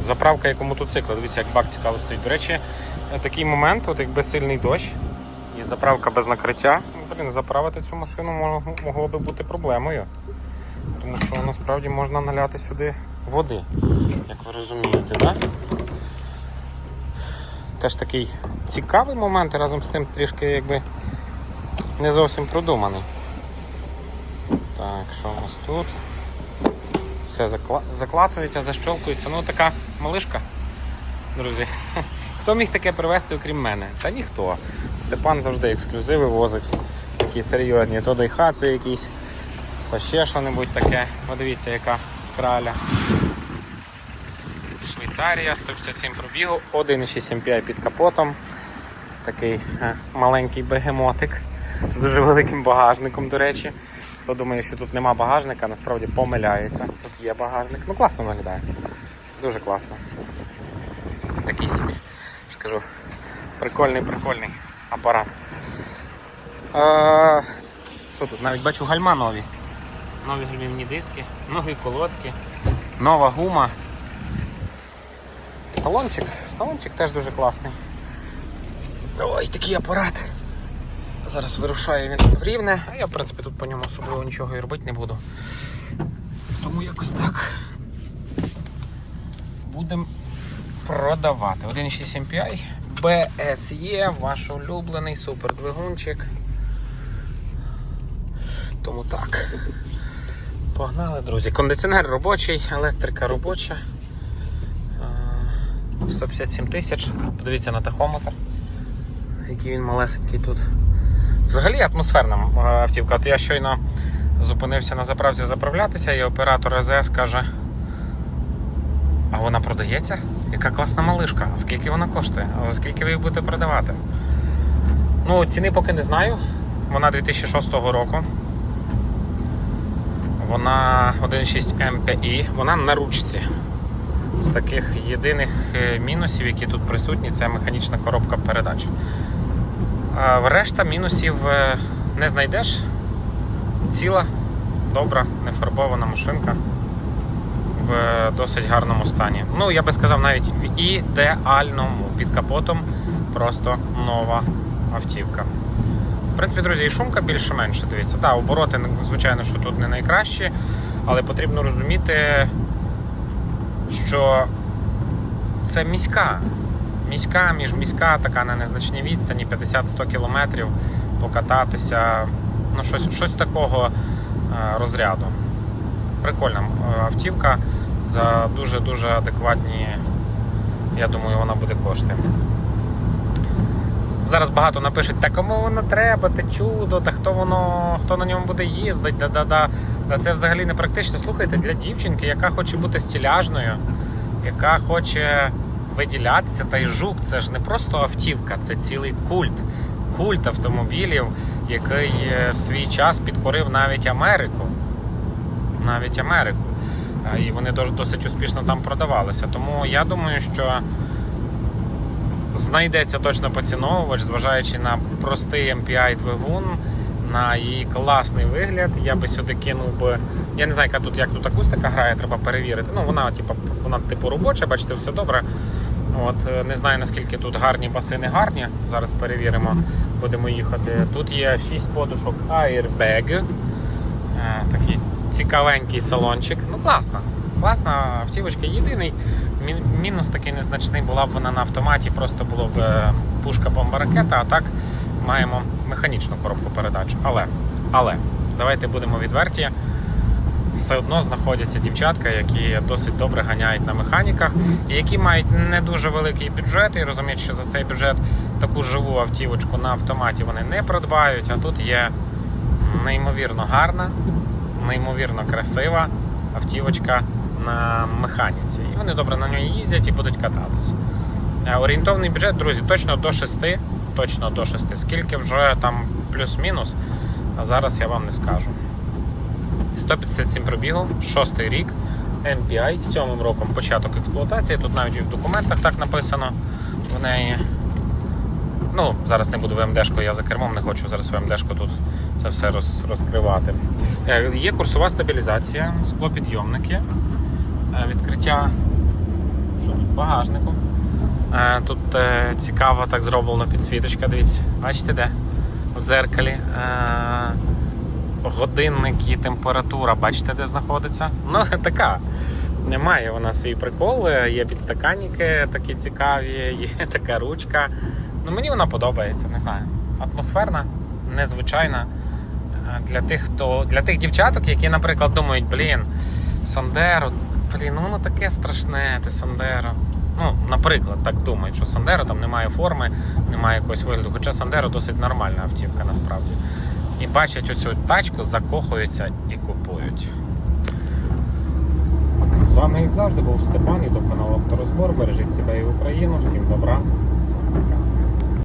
Заправка як у мотоцикла. Дивіться, як бак цікаво стоїть. До речі, такий момент, от якби сильний дощ і заправка без накриття. ну, Блін, заправити цю машину могло, би бути проблемою. Тому що насправді можна наляти сюди води, як ви розумієте, так? Теж такий цікавий момент, разом з тим трішки якби не зовсім продуманий. Так, що у нас тут? Все закла... закладується, защолкується. Ну така малишка, друзі. Хто міг таке привезти, окрім мене? Та ніхто. Степан завжди ексклюзиви возить. Такі серйозні. То дайхацу якісь, то ще що-небудь таке. Подивіться, яка краля. Швейцарія, 157 пробігу, 1,6 MPI під капотом. Такий е, маленький бегемотик з дуже великим багажником, до речі. Хто думає, що тут нема багажника, насправді помиляється. Тут є багажник. Ну класно виглядає. Дуже класно. Такий собі, ж кажу, прикольний, прикольний апарат. А, що тут? Навіть бачу гальма нові. Нові гальмівні диски, нові колодки, нова гума. Салончик. Салончик теж дуже класний. Ой, такий апарат. Зараз вирушає він в рівне, а я в принципі тут по ньому особливо нічого і робити не буду. Тому якось так. Будемо продавати. 1,6 MPI, BSE, ваш улюблений супердвигунчик. Тому так. Погнали, друзі. Кондиціонер робочий, електрика робоча. Е, 157 тисяч. Подивіться на тахометр, який він малесенький тут. Взагалі атмосферна е, автівка. От я щойно зупинився на заправці заправлятися, і оператор АЗС каже: А вона продається? Яка класна малишка. Скільки вона коштує? А за скільки ви її будете продавати? Ну, ціни поки не знаю. Вона 2006 року. Вона 1.6 MPI, вона на ручці. З таких єдиних е, мінусів, які тут присутні, це механічна коробка передач. Решта мінусів е, не знайдеш. Ціла, добра, нефарбована машинка в е, досить гарному стані. Ну, я би сказав, навіть в ідеальному під капотом просто нова автівка. В принципі, друзі, і шумка більше-менше. Дивіться, так, обороти, звичайно, що тут не найкращі, але потрібно розуміти, що це міська. Міська, міжміська, така на незначній відстані, 50-100 кілометрів покататися. Ну, щось, щось такого е, розряду. Прикольна е, автівка за дуже-дуже адекватні, я думаю, вона буде кошти. Зараз багато напишуть, та кому воно треба, те чудо, та хто воно, хто на ньому буде їздити, да, да, да. Да це взагалі не практично. Слухайте, для дівчинки, яка хоче бути стиляжною, яка хоче виділятися, та й жук, це ж не просто автівка, це цілий культ. Культ автомобілів, який е, в свій час підкорив навіть Америку. Навіть Америку. І вони досить успішно там продавалися. Тому я думаю, що знайдеться точно поціновувач, зважаючи на простий MPI двигун, на її класний вигляд. Я би сюди кинув би. Я не знаю, яка тут як тут акустика грає, треба перевірити. Ну, вона, типу, вона типу робоча, бачите, все добре. От, е, не знаю наскільки тут гарні баси не гарні. Зараз перевіримо, будемо їхати. Тут є 6 подушок Airbag. Е, Такий цікавенький салончик. Ну, класна. Класна автівочка. Єдиний мінус такий незначний була б вона на автоматі, просто було б е, пушка бомба ракета, а так маємо механічну коробку передач. Але, але, давайте будемо відверті. Все одно знаходяться дівчатка, які досить добре ганяють на механіках, і які мають не дуже великий бюджет, і розуміють, що за цей бюджет таку живу автівочку на автоматі вони не придбають. А тут є неймовірно гарна, неймовірно красива автівочка на механіці. І вони добре на ній їздять і будуть кататися. Орієнтовний бюджет, друзі, точно до 6. Точно до 6. Скільки вже там плюс-мінус, а зараз я вам не скажу. 157 пробігу, 6 рік, MPI, 7 роком початок експлуатації. Тут навіть в документах так написано в неї. Ну, зараз не буду ВМДшку, я за кермом не хочу зараз ВМДшку тут це все роз, розкривати. Е, Є курсова стабілізація, склопідйомники, е, відкриття Що тут багажнику? Е, Тут цікаво так зроблено підсвіточка, дивіться. Бачите де? В дзеркалі. Годинник і температура, бачите, де знаходиться? Ну, така. Немає вона свій прикол. Є підстаканники такі цікаві, є така ручка. Ну, мені вона подобається, не знаю. Атмосферна, незвичайна. Для тих, хто, для тих дівчаток, які, наприклад, думають, блін, Сандеро, блін, ну воно таке страшне, те Сандеро. Ну, наприклад, так думають, що Сандеро там немає форми, немає якогось вигляду. Хоча Сандеро досить нормальна автівка насправді. І бачать оцю тачку, закохуються і купують. З вами, як завжди, був Степан, і до каналу Авторозбор. Бережіть себе і Україну. Всім добра.